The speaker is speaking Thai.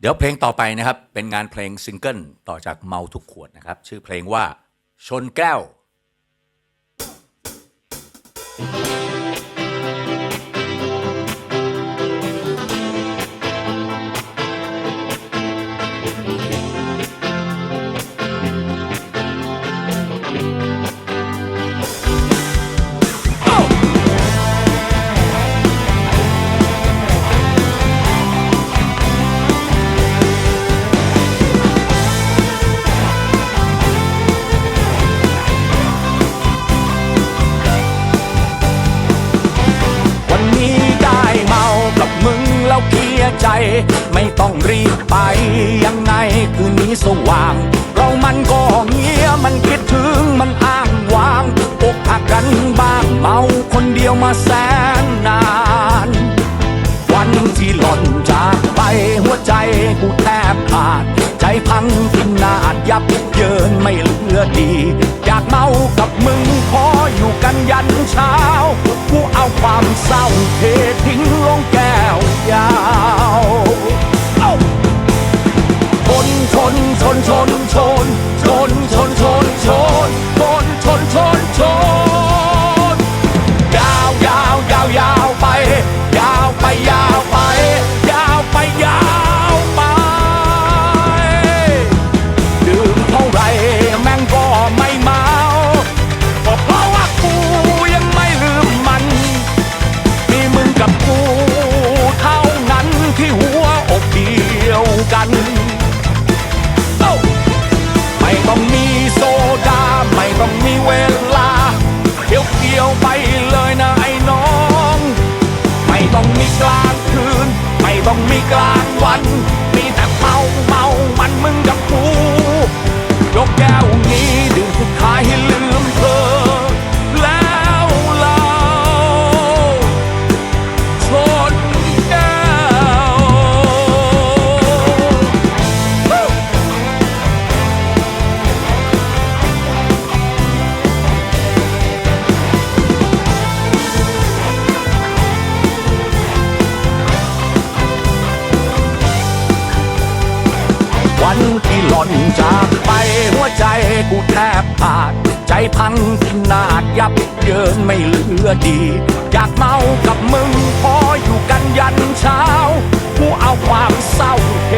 เดี๋ยวเพลงต่อไปนะครับ เป็นงานเพลงซิงเกิลต่อจากเมาทุกขวดนะครับ ชื่อเพลงว่าชนแก้ววัน ใจ ไม่ต้องรีบไป ยังไงคืนนี้สว่าง เรามันก็เงียมันคิดถึงมันอ้างว้างอกหักกันบ้างเมาคนเดียวมาแสนนาน วันที่หล่นจากไปหัวใจกูแทบขาด ใจพังพินาศยับเยินไม่เหลือดี อยากเมากับมึงขออยู่กันยันเช้ากูเอาความเศร้าเททิ้งลงแก้วยา ต้องมีกลางวัน มีแต่เมาเมามันมึงกับกูยกแก้วนี้ดื่มสุดท้ายให้ ที่หล่นจากไปหัวใจกูแทบขาด ใจพังพินาดยับเยินไม่เหลือดี อยากเมากับมึงพออยู่กันยันเช้ากูเอาความเศร้าเ